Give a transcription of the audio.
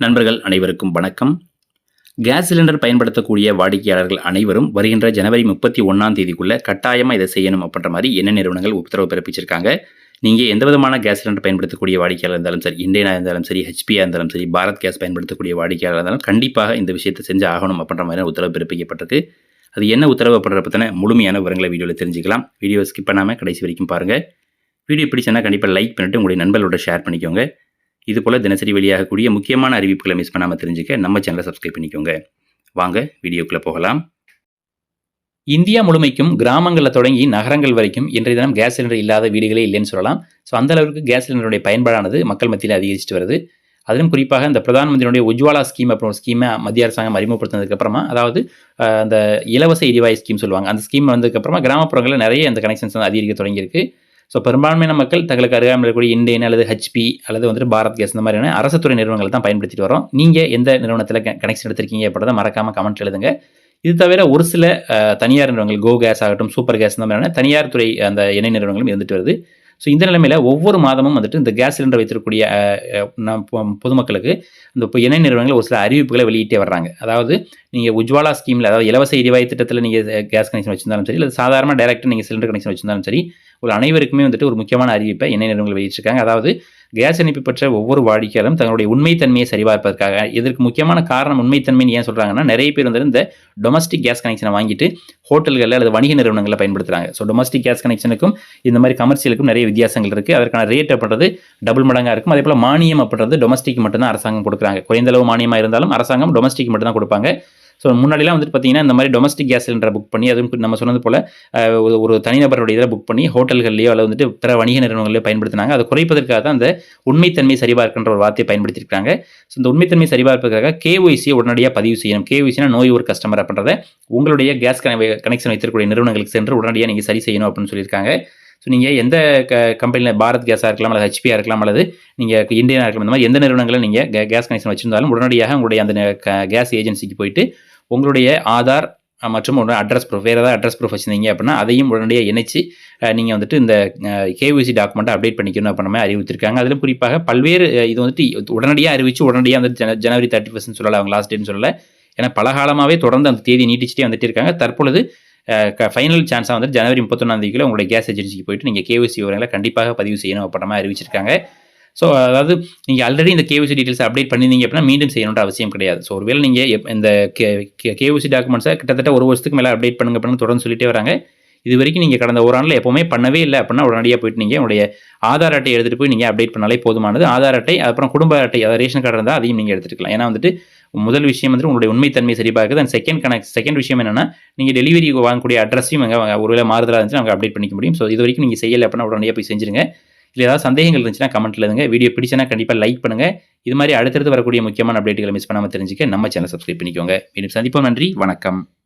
நண்பர்கள் அனைவருக்கும் வணக்கம். கேஸ் சிலிண்டர் பயன்படுத்தக்கூடிய வாடிக்கையாளர்கள் அனைவரும் வருகின்ற ஜனவரி முப்பத்தி ஒன்றாம் தேதிக்குள்ளே கட்டாயமாக இதை செய்யணும் அப்படின்ற மாதிரி என்ன நிறுவனங்கள் உத்தரவு பிறப்பிச்சிருக்காங்க? நீங்கள் எந்த விதமான கேஸ் சிலிண்டர் பயன்படுத்தக்கூடிய வாடிக்கையாளர் இருந்தாலும் சரி இந்தியனாக இருந்தாலும் சரி ஹெச்பியாக இருந்தாலும் சரி பாரத் கேஸ் பயன்படுத்தக்கூடிய வாடிக்கையாளர் இருந்தாலும் கண்டிப்பாக இந்த விஷயத்தை செஞ்சு ஆகணும் அப்படின்ற மாதிரி உத்தரவு பிறப்பிக்கப்பட்டிருக்கு. அது என்ன உத்தரவு அப்படின்ற பற்றின முழுமையான விவரங்களை வீடியோவில் தெரிஞ்சுக்கலாம். வீடியோ ஸ்கிப் பண்ணாமல் கடைசி வரைக்கும் பாருங்கள் வீடியோ பிடிச்சனா கண்டிப்பாக லைக் பண்ணிவிட்டு உங்களுடைய நண்பர்களோட ஷேர் பண்ணிக்கோங்க. இது போல் தினசரி வெளியாகக்கூடிய முக்கியமான அறிவிப்புகளை மிஸ் பண்ணாமல் தெரிஞ்சுக்க நம்ம சேனலை சப்ஸ்கிரைப் பண்ணிக்கோங்க. வாங்க வீடியோக்குள்ளே போகலாம். இந்தியா முழுமைக்கும் கிராமங்களில் தொடங்கி நகரங்கள் வரைக்கும் இன்றைய தினம் கேஸ் சிலிண்டர் இல்லாத வீடுகளே இல்லைன்னு சொல்லலாம். ஸோ அந்த அளவுக்கு கேஸ் சிலிண்டருடைய பயன்பாடானது மக்கள் மத்தியில் அதிகரிச்சுட்டு வருது. அதிலும் குறிப்பாக இந்த பிரதான் மந்திரியுடைய உஜ்வாலா ஸ்கீம் அப்புறம் ஒரு ஸ்கீமை மத்திய அரசாங்கம் அறிமுகப்படுத்தினதுக்கப்புறமா அதாவது அந்த இலவச எரிவாயு ஸ்கீம் சொல்லுவாங்க. அந்த ஸ்கீம் வந்ததுக்கப்புறமா கிராமப்புறங்களில் நிறைய அந்த கனெக்ஷன்ஸ் வந்து அதிகரிக்க தொடங்கியிருக்கு. ஸோ பெரும்பான்மையான மக்கள் தங்களுக்கு அருகாமல் இருக்கக்கூடிய இண்டேன் அல்லது ஹெச்பி அல்லது வந்துட்டு பாரத் கேஸ் இந்த மாதிரியான அரசு துறை நிறுவனங்கள் தான் பயன்படுத்திட்டு வரோம். நீங்கள் எந்த நிறுவனத்தில் கனெக்ஷன் எடுத்திருக்கீங்க அப்படின்றத மறக்காமல் கமெண்ட் எழுதுங்க. இது தவிர ஒரு சில தனியார் நிறுவனங்கள் கோ கேஸ் ஆகட்டும் சூப்பர் கேஸ் இந்த மாதிரியான தனியார் துறை அந்த எண்ணெய் நிறுவனங்களும் இருந்துட்டு வருது. ஸோ இந்த நிலைமையில் ஒவ்வொரு மாதமும் வந்துட்டு இந்த கேஸ் சிலிண்டர் வைத்திருக்கக்கூடிய நம் பொதுமக்களுக்கு இந்த இப்போ எண்ணெய் நிறுவனங்கள் ஒரு சில அறிவிப்புகளை வெளியிட்டே வர்றாங்க. அதாவது நீங்கள் உஜ்வாலா ஸ்கீமில் அதாவது இலவச எரிவாயு திட்டத்தில் நீங்கள் கேஸ் கனெக்ஷன் வச்சிருந்தாலும் சரி இல்லை சாதாரண டேரக்டாக நீங்கள் சிலிண்டர் கனெக்ஷன் வச்சிருந்தாலும் சரி ஒரு அனைவருக்குமே வந்துட்டு ஒரு முக்கியமான அறிவிப்பை எண்ணெய் நிறுவனங்கள் வெளியிட்டிருக்காங்க. அதாவது கேஸ் இணைப்பு பெற்ற ஒவ்வொரு வாடிக்கையாளரும் தங்களுடைய உண்மைத்தன்மையை சரிபார்ப்பதற்காக. இதற்கு முக்கியமான காரணம் உண்மைத்தன்மைன்னு ஏன் சொல்கிறாங்கன்னா நிறைய பேர் வந்து இந்த டொமஸ்டிக் கேஸ் கனெக்ஷனை வாங்கிட்டு ஹோட்டல்களில் அல்லது வணிக நிறுவனங்களில் பயன்படுத்துகிறாங்க ஸோ டொமஸ்டிக் கேஸ் கனெக்ஷனுக்கும் இந்த மாதிரி கமர்ஷியலுக்கும் நிறைய வித்தியாசங்கள் இருக்குது அதற்கான ரேட் அப்படின்றது டபுள் மடங்காக இருக்கும். அதே போல் மானியம் அப்படின்றது டொமஸ்டிக் மட்டும்தான் அரசாங்கம் கொடுக்குறாங்க. குறைந்த அளவு மானியமாக இருந்தாலும் அரசாங்கம் டொமஸ்டிக் மட்டும் தான் கொடுப்பாங்க. ஸோ முன்னாடிலாம் வந்துட்டு பார்த்தீங்கன்னா இந்த மாதிரி டொமஸ்டிக் கேஸ் சிலிண்டரை புக் பண்ணி அதுவும் நம்ம சொன்னது போல் ஒரு- ஒரு தனிநபருடைய இதில் புக் பண்ணி ஹோட்டல்கள்லையோ அல்லது வந்துட்டு பிற வணிக நிறுவனங்களையோ பயன்படுத்தினாங்க. அதை குறைப்பதற்காக தான் அந்த உண்மைத்தன்மை சரிபார்க்கின்ற ஒரு வார்த்தையை பயன்படுத்தியிருக்காங்க ஸோ இந்த உண்மைத்தன்மை சரிபார்ப்பதற்காக கேஒய்சியை உடனடியாக பதிவு செய்யணும். கேஒய்சினா நோய் ஒரு கஸ்டமர் அப்படின்றத உங்களுடைய கேஸ் கனெக்ஷன் வைத்திருக்கக்கூடிய நிறுவனங்களுக்கு சென்று உடனடியாக நீங்கள் சரி செய்யணும் அப்படின்னு சொல்லியிருக்காங்க. ஸோ நீங்கள் எந்த க கம்பெனியில் பாரத் கேஸாக இருக்கலாம் அல்லது ஹெச்பியாக இருக்கலாம் அல்லது நீங்கள் இந்தியனாக இருக்கலாம் இந்த மாதிரி எந்த நிறுவனங்களில் நீங்கள் கேஸ் கனெக்ஷன் வச்சிருந்தாலும் உடனடியாக உங்களுடைய அந்த கேஸ் ஏஜென்சிக்கு போயிட்டு உங்களுடைய ஆதார் மற்றும் ஒரு அட்ரஸ் ப்ரூஃப் வேறு ஏதாவது அட்ரஸ் ப்ரூஃப் வச்சிருந்தீங்க அப்படின்னா அதையும் உடனடியாக இணைச்சி நீங்கள் வந்துட்டு இந்த கேவிசி டாக்குமெண்ட்டை அப்டேட் பண்ணிக்கணும் அப்படின்ற மாதிரி அறிவித்திருக்காங்க அதிலும் குறிப்பாக பல்வேறு இது வந்துட்டு உடனடியாக அறிவிச்சு உடனடியாக வந்து ஜன ஜனவரி தேர்ட்டி ஃபஸ்ட்னு சொல்லலை அவங்க லாஸ்ட் டேன்னு சொல்லலை. ஏன்னா பல காலமாகவே தொடர்ந்து அந்த தேதியை நீட்டிச்சிட்டே வந்துட்டு இருக்காங்க. தற்பொழுது ஃபைனல் சான்ஸாக வந்து ஜனவரி முப்பத்தொன்னாம் தேதிக்குள்ள உங்களுடைய கேஸ் ஏஜென்சிக்கு போயிட்டு நீங்கள் கேவிசி விவரங்களை கண்டிப்பாக பதிவு செய்யணும் அப்படின்ற மாதிரி அறிவிச்சிருக்காங்க. ஸோ அதாவது நீங்கள் ஆல்ரெடி இந்த கேவிசி டீட்டெயில்ஸ் அப்டேட் பண்ணியிருந்தீங்க அப்படின்னா மீண்டும் செய்யணுன்ற அவசியம் கிடையாது. ஸோ ஒருவேளை நீங்கள் எப்- இந்த கேவிசி டாக்குமெண்ட்ஸை கிட்டத்தட்ட ஒரு வருஷத்துக்கு மேலே அப்டேட் பண்ணுங்க அப்படின்னு தொடர்ந்து சொல்லிட்டே வராங்க. இது வரைக்கும் நீங்கள் கடந்த ஒரு ஆண்டில் எப்போவுமே பண்ணவே இல்லை அப்படின்னா உடனடியாக போயிட்டு நீங்கள் உங்களுடைய ஆதார் அட்டை எடுத்துகிட்டு போய் நீங்கள் அப்டேட் பண்ணாலே போதுமானது. ஆதார் அட்டை அப்புறம் குடும்ப அட்டை அதாவது ரேஷன் கார்டு இருந்தால் அதையும் நீங்கள் எடுத்துக்கலாம். ஏன்னா வந்துட்டு முதல் விஷயம் வந்து உங்களுடைய உண்மைத்தன்மை சரிபார்க்குது. அண்ட் செகண்ட் கனெக்ட் செகண்ட் விஷயம் என்னன்னா நீங்கள் டெலிவரி வாங்கக்கூடிய அட்ரஸையும் அங்கே ஒருவேளை மாறுதலாக இருந்துச்சு அவங்க அப்டேட் பண்ணிக்க முடியும். ஸோ இது வரைக்கும் நீங்கள் செய்யலை அப்படின்னா உடனடியாக போய் செஞ்சுருங்க. இல்லை ஏதாவது சந்தேகங்கள் இருந்துச்சுன்னா கமெண்ட்ல இருங்க வீடியோ பிடிச்சனா கண்டிப்பாக லைக் பண்ணுங்க. இது மாதிரி அடுத்தடுத்து வரக்கூடிய முக்கியமான அப்டேட்டுகளை மிஸ் பண்ணாமல் தெரிஞ்சுக்க நம்ம சேனல் சப்ஸ்கிரைப் பண்ணிக்கோங்க. மீண்டும் சந்திப்போம். நன்றி. வணக்கம்.